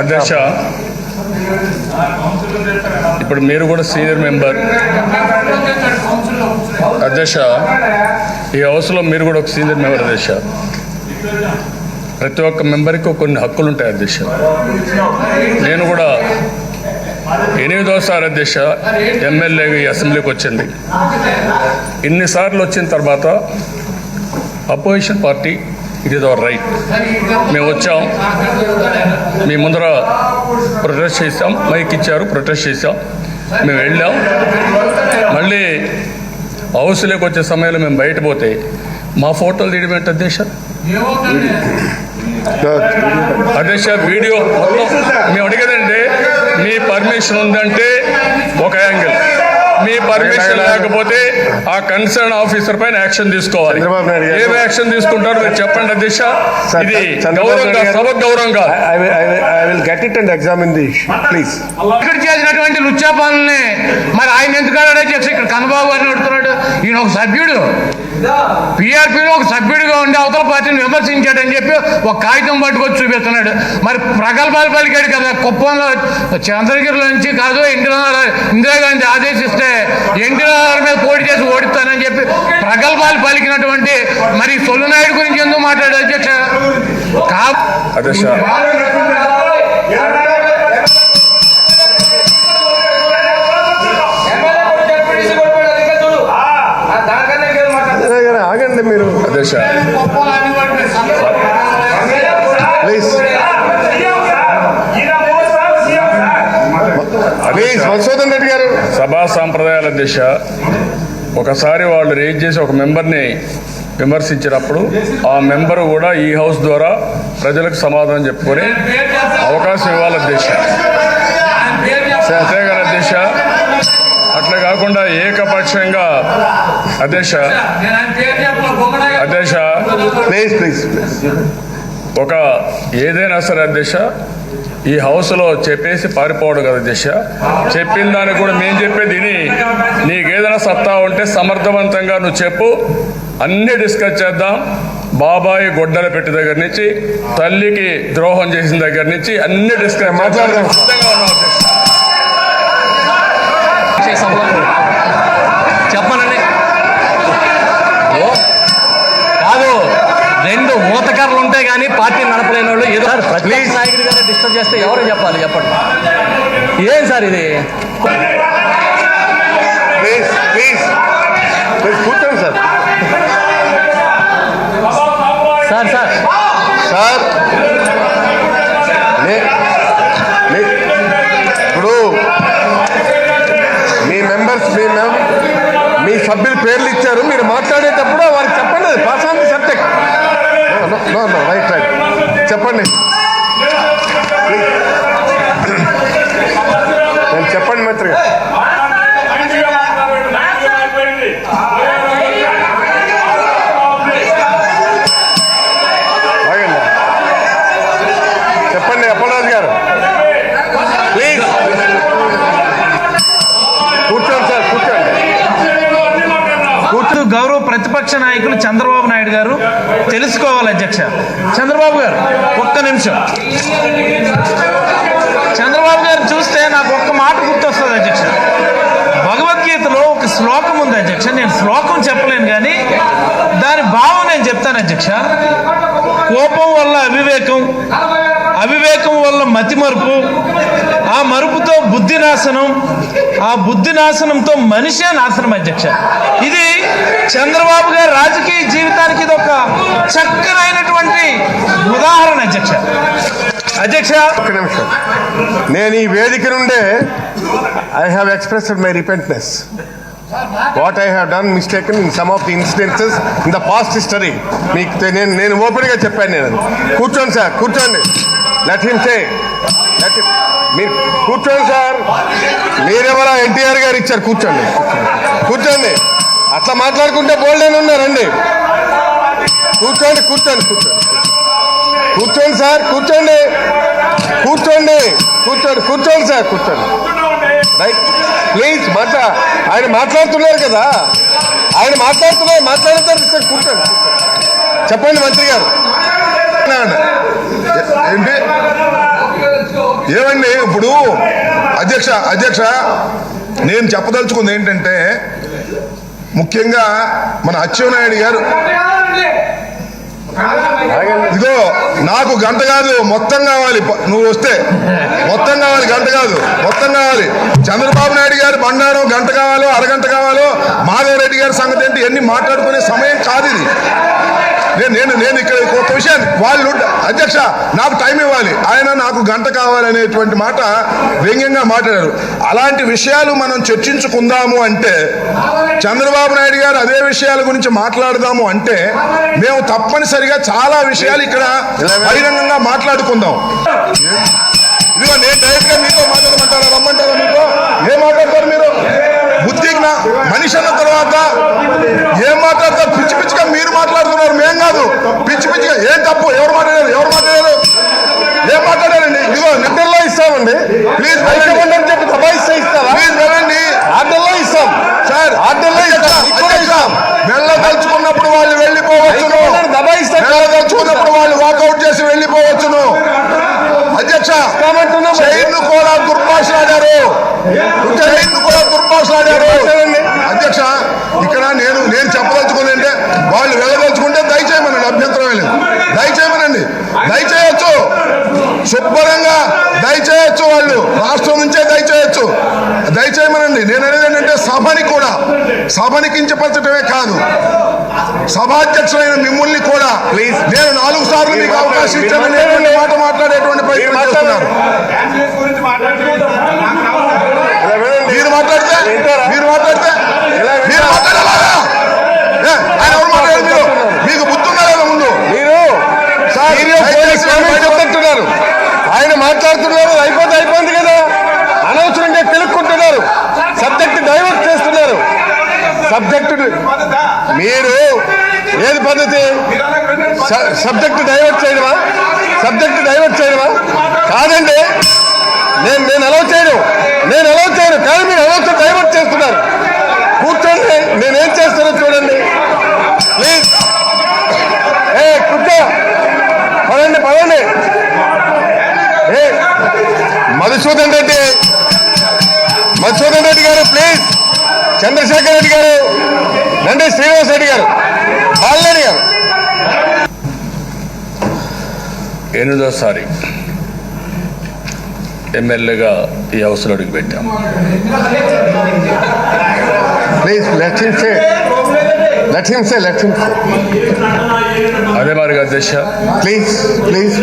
అధ్యక్ష ఇప్పుడు మీరు కూడా సీనియర్ మెంబర్. అధ్యక్ష ఈ హౌస్లో మీరు కూడా ఒక సీనియర్ మెంబర్ అధ్యక్ష. ప్రతి ఒక్క మెంబర్కి కొన్ని హక్కులు ఉంటాయి అధ్యక్ష. నేను కూడా ఎనిమిదోసారి అధ్యక్ష ఎమ్మెల్యేగా ఈ అసెంబ్లీకి వచ్చింది. ఇన్నిసార్లు వచ్చిన తర్వాత opposition party it is our right. మేము వచ్చాం. మీ ముందర ప్రొటెస్ట్ చేసాం మైక్ ఇచ్చారు ప్రొటెస్ట్ చేసాం మేము వెళ్ళాం. మళ్ళీ హౌస్లోకి వచ్చే సమయంలో మేము బయట పోతే మా ఫోటోలు తీయడం ఏంటి అధ్యక్ష? అధ్యక్ష వీడియో మొత్తం మేము అడిగేదంటే మీ పర్మిషన్ ఉందంటే ఒక యాంగిల్. మీ పర్మిషన్ లేకపోతే ఆ కన్సర్న్ ఆఫీసర్ పైన యాక్షన్ తీసుకోవాలి. ఏం యాక్షన్ తీసుకుంటారు? మీరు చెప్పండి అధ్యక్ష. ఇది గౌరవంగా సభకు గౌరవంగా will get it and examine the issue, please. ఇక్కడ చేసినటువంటి లుచ్చా పనుల్ని మరి ఆయన ఎందుకు అడగడే చేసి ఇక్కడ కన్నబాబు గారిని అడుగుతున్నాడు. ఈయన ఒక సభ్యుడు. పిఆర్పీలో ఒక సభ్యుడిగా ఉండి అవతల పార్టీని విమర్శించాడని చెప్పి ఒక కాగితం పట్టుకొచ్చి చూపిస్తున్నాడు. మరి ప్రగల్భాలు పలికాడు కదా కుప్పంలో చంద్రగిరిలో నుంచి కాదు ఇందిరా ఇందిరాగాంధీ ఆదేశిస్తే ఎన్టీఆర్ మీద పోటీ చేసి ఓడిస్తానని చెప్పి ప్రగల్భాలు పలికినటువంటి మరి సొల్లునాయుడు గురించి ఎందుకు మాట్లాడారు అధ్యక్ష? ఆగండి మీరు అధ్యక్ష. ప్లీజ్. ప్లీజ్ మధుసూదన్ రెడ్డి గారు. సభా సాంప్రదాయాల దిశ ఒకసారి వాళ్ళు రేజ్ చేసి ఒక మెంబర్ని విమర్శించినప్పుడు ఆ మెంబర్ కూడా ఈ హౌస్ ద్వారా ప్రజలకు సమాధానం చెప్పుకొని అవకాశం ఇవ్వాలి అధ్యక్ష. అంతేగాని అధ్యక్ష. అట్లా కాకుండా ఏకపక్షంగా అధ్యక్ష అధ్యక్ష ప్లీజ్ ప్లీజ్ ప్లీజ్ ఒక ఏదైనా సరే అధ్యక్ష ఈ హౌస్లో చెప్పేసి పారిపోవడం కదా అధ్యక్ష. చెప్పిన దానికి కూడా మేము చెప్పేది నీకేదైనా సత్తా ఉంటే సమర్థవంతంగా నువ్వు చెప్పు. అన్ని డిస్కస్ చేద్దాం. బాబాయి గొడ్డల పెట్టి దగ్గర నుంచి తల్లికి ద్రోహం చేసిన దగ్గర నుంచి అన్ని డిస్కస్ మాట్లాడదాం. అధ్యక్ష చెప్పనండి కాదు. రెండు మూతకర్రలు ఉంటాయి కానీ పార్టీ నడపలేని వాళ్ళు ఏదో సార్ ప్రతిపక్ష నాయకుడి గారు డిస్టర్బ్ చేస్తే ఎవరు చెప్పాలి చెప్పండి. ఏం సార్ ఇది? ప్లీజ్ ప్లీజ్ కూర్చోండి సార్ సార్ సార్ సార్ ఇప్పుడు మీ మెంబర్స్ మీ మీ సభ్యుల పేర్లు ఇచ్చారు తెలుసుకోవాలి అధ్యక్ష. చంద్రబాబు గారు ఒక్క నిమిషం. చంద్రబాబు గారు చూస్తే నాకు ఒక్క మాట గుర్తొస్తుంది అధ్యక్ష. భగవద్గీతలో ఒక శ్లోకం ఉంది అధ్యక్ష. నేను శ్లోకం చెప్పలేను కానీ దాని భావం నేను చెప్తాను అధ్యక్ష. కోపం వల్ల అవివేకం అవివేకం వల్ల మతిమరుపు ఆ మరుపుతో బుద్ధి నాశనం ఆ బుద్ధి నాశనంతో మనిషే నాశనం అధ్యక్ష. ఇది చంద్రబాబు గారి రాజకీయ జీవితానికి ఇది ఒక చక్కనైనటువంటి ఉదాహరణ అధ్యక్ష. అధ్యక్ష. ఒక్క నిమిషం. నేను ఈ వేదిక నుండే I have expressed my repentance what I have done mistake in some of the incidences in the past history మీకు నేను నేను ఓపెన్గా చెప్పాను నేను. కూర్చోండి సార్ కూర్చోండి. లెట్ హిమ్ సే లెట్ మీరు కూర్చోండి సార్. మీరెవరా ఎన్టీఆర్ గారు ఇచ్చారు కూర్చోండి. కూర్చోండి. అట్లా మాట్లాడుకుంటే బోల్డేని ఉన్నారండి కూర్చోండి కూర్చోండి కూర్చోండి. కూర్చోండి సార్ కూర్చోండి. కూర్చోండి కూర్చోండి కూర్చోండి సార్ కూర్చోండి. రైట్. ప్లీజ్ మాట్లా ఆయన మాట్లాడుతున్నారు కదా. ఆయన మాట్లాడుతున్నారు మాట్లాడతారు సార్ కూర్చోండి కూర్చోండి. చెప్పండి మంత్రి గారు. ఏమండి ఇప్పుడు అధ్యక్ష అధ్యక్ష నేను చెప్పదలుచుకుంది ఏంటంటే ముఖ్యంగా మన అచ్చెన్నాయుడు గారు ఇదో నాకు గంట కాదు మొత్తం కావాలి నువ్వు వస్తే మొత్తం కావాలి గంట కాదు మొత్తం కావాలి. చంద్రబాబు నాయుడు గారు బండారం గంట కావాలో అరగంట కావాలో మాధవరెడ్డి గారి సంగతి ఏంటి? ఎన్ని మాట్లాడుకునే సమయం కాదు ఇది. నేను నేను నేను ఇక్కడ కొత్త విషయాన్ని వాళ్ళు అధ్యక్ష నాకు టైం ఇవ్వాలి. ఆయన నాకు గంట కావాలనేటువంటి మాట వ్యంగ్యంగా మాట్లాడారు. అలాంటి విషయాలు మనం చర్చించుకుందాము అంటే చంద్రబాబు నాయుడు గారు అదే విషయాల గురించి మాట్లాడదాము అంటే మేము తప్పనిసరిగా చాలా విషయాలు ఇక్కడ బహిరంగంగా మాట్లాడుకుందాం. ఇదిగో నేను డైరెక్ట్గా మీతో మాట్లాడమంటారా? రమ్మంటారా మీతో ఏం మాట్లాడతారు మీరు? బుద్ధికి మనిషి అన్న తర్వాత ఏం మాట్లాడతారు? పిచ్చి పిచ్చిగా మీరు మాట్లాడుతున్నారు మేం కాదు. పిచ్చి పిచ్చిగా ఏం తప్పు ఎవరు మాట్లాడారు ఎవరు మాట్లాడారు? ఏం మాట్లాడారండి? ఇదిగో నిద్రలో ఇస్తామండి. ప్లీజ్ అని చెప్పి దబాయిస్తే ఇస్తారా? ప్లీజ్ వెళ్ళండి. ఆర్డర్లో ఇస్తాం. సార్ ఆర్డర్లో ఇస్తాం. ఇక్కడ ఇస్తాం. వెళ్ళదలుచుకున్నప్పుడు వాళ్ళు వెళ్ళిపోవచ్చును. వెళ్ళదలుచుకున్నప్పుడు వాళ్ళు వాకౌట్ చేసి వెళ్ళిపోవచ్చును. అధ్యక్ష చైన్ కూడా దుర్భాషలాడారు. చైన్ కూడా దుర్భాషలాడారు. అధ్యక్ష ఇక్కడ నేను వాళ్ళు వెళ్ళదలుచుకుంటే దయచేయమనండి అభ్యంతరం లేదు. దయచేయమనండి. దయచేయచ్చు. శుభ్రంగా దయచేయచ్చు వాళ్ళు. రాష్ట్రం నుంచే దయచేయచ్చు. దయచేయమనండి. నేను అనేది ఏంటంటే సభని కూడా సభని కించపరచడమే కాదు. సభాధ్యక్షులైన మిమ్మల్ని కూడా నేను నాలుగు సార్లు మీకు అవకాశం ఇచ్చాననేటువంటి మాట మాట్లాడేటువంటి ప్రయత్నం చేస్తున్నారు. మీరు మాట్లాడితే మీరు మాట్లాడాలా ఏ, ఆయన ఎవరు మాట్లాడారు మీరు మీకు బుద్ధి ఉందా లేదా ముందు మీరు చెప్తున్నారు ఆయన మాట్లాడుతున్నారు అయిపోతే అయిపోయింది కదా. అనవసరంగా తెలుక్కుంటున్నారు సబ్జెక్ట్ డైవర్ట్ చేస్తున్నారు. సబ్జెక్టు మీరు ఏది పద్ధతి? సబ్జెక్ట్ డైవర్ట్ చేయడమా? సబ్జెక్ట్ డైవర్ట్ చేయడమా? కాదండి. నేను నేను అలౌ చేయను. నేను అలౌ చేయను. కానీ మీరు అలౌ డైవర్ట్ చేస్తున్నారు. కూర్చోండి. నేనేం చేస్తానో చంద్రశేఖర్ రెడ్డి గారు నండి శ్రీనివాస్ రెడ్డి గారు బాలరెడ్డి గారు. ఎనిమిదోసారి ఎమ్మెల్యేగా ఈ హౌస్లో అడుగు పెట్టాం. Please let him say let him say let him say అదే మరి అధ్యక్ష. ప్లీజ్ ప్లీజ్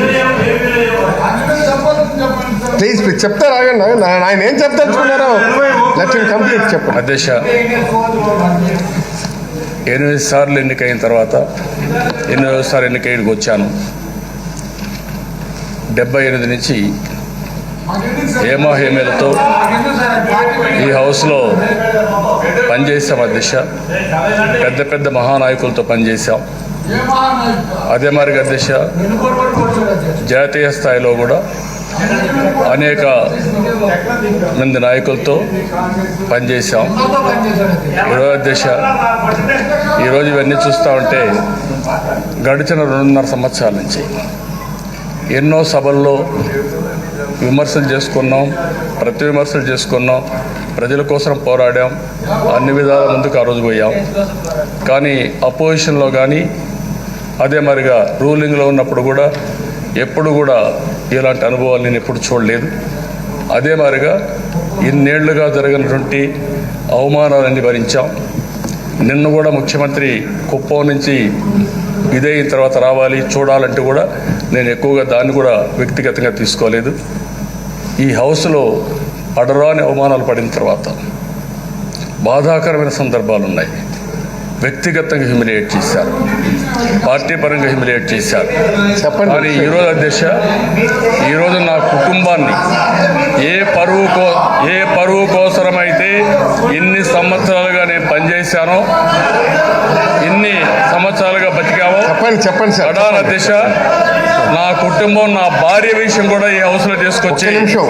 ప్లీజ్ చెప్తారు ఆగండి ఆయన ఏం చెప్తారు లెట్ కంప్లీట్ చెప్పండి. అధ్యక్ష ఎనిమిది సార్లు ఎన్నికైన తర్వాత ఎనిమిదోసారి ఎన్నికైనకి వచ్చాను. డెబ్బై ఎనిమిది నుంచి హేమా హేమేలతో ఈ హౌస్లో పనిచేసాం అధ్యక్ష. పెద్ద పెద్ద మహానాయకులతో పనిచేశాం. అదే మరి అధ్యక్ష జాతీయ స్థాయిలో కూడా అనేక మంది నాయకులతో పనిచేశాం. ఇరవై దశ. ఈరోజు ఇవన్నీ చూస్తూ ఉంటే గడిచిన రెండున్నర సంవత్సరాల నుంచి ఎన్నో సభల్లో విమర్శలు చేసుకున్నాం ప్రతి విమర్శలు చేసుకున్నాం ప్రజల కోసం పోరాడాం అన్ని విధాల ముందుకు ఆ రోజు పోయాం. కానీ అపోజిషన్లో కానీ అదే మరిగా రూలింగ్లో ఉన్నప్పుడు కూడా ఎప్పుడు కూడా ఇలాంటి అనుభవాలు నేను ఎప్పుడు చూడలేదు. అదే మాదిరిగా ఇన్నేళ్ళుగా జరిగినటువంటి అవమానాలన్నీ భరించాం. నిన్న కూడా ముఖ్యమంత్రి కుప్పం నుంచి ఇదైన తర్వాత రావాలి చూడాలంటే కూడా నేను ఎక్కువగా దాన్ని కూడా వ్యక్తిగతంగా తీసుకోలేదు. ఈ హౌస్లో పడరాని అవమానాలు పడిన తర్వాత బాధాకరమైన సందర్భాలు ఉన్నాయి వ్యక్తిగతంగా హ్యూమిలియేట్ చేశారు పార్టీ పరంగా హ్యూమిలియేట్ చేశారు చెప్పండి. కానీ ఈరోజు అధ్యక్ష ఈరోజు నా కుటుంబాన్ని ఏ పరువు కో ఏ పరువు కోసరమైతే ఇన్ని సంవత్సరాలుగా నేను పనిచేశానో ఇన్ని సంవత్సరాలుగా బతికామో చెప్పండి చెప్పండి సార్ ప్రధాన అధ్యక్ష నా కుటుంబం నా భార్య విషయం కూడా ఈ హౌస్లో ఒక్క తీసుకొచ్చి నిమిషం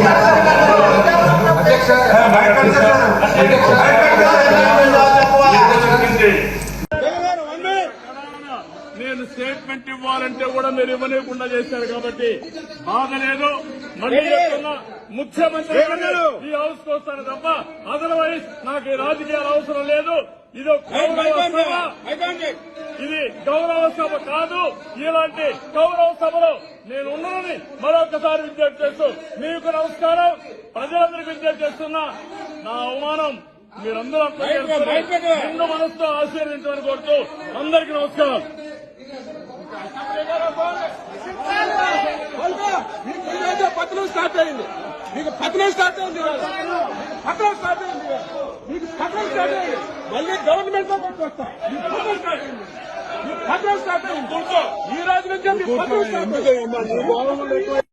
నేను స్టేట్మెంట్ ఇవ్వాలంటే కూడా మీరు ఇవ్వలేకుండా చేశారు కాబట్టి బాగలేదు మళ్ళీ ముఖ్యమంత్రి ఈ హౌస్కు వస్తాను తప్ప అదర్వైజ్ నాకు ఈ రాజకీయాలు అవసరం లేదు. ఇది ఇది గౌరవ సభ కాదు. ఇలాంటి గౌరవ సభలో నేను ఉన్నానని మరొకసారి విజ్ఞప్తి చేస్తూ మీకు నమస్కారం. ప్రజలందరికీ విజ్ఞప్తి చేస్తున్నా నా అవమానం మీరందరూ అర్థం చేసుకుని నిండు మనసుతో ఆశీర్వదించమని కోరుతూ అందరికీ నమస్కారం. ఈరోజే పతనం స్టార్ట్ అయింది మీకు పతనం స్టార్ట్ అయింది. పతనం స్టార్ట్ అయింది. మీకు పతనం స్టార్ట్ అయింది మళ్ళీ గవర్నమెంట్లో పట్టుకొస్తాం మీకు పతనం స్టార్ట్ అయింది. మీకు పతనం స్టార్ట్ అయింది ఈ రోజు నుంచి మీకు పతనం స్టార్ట్ అయింది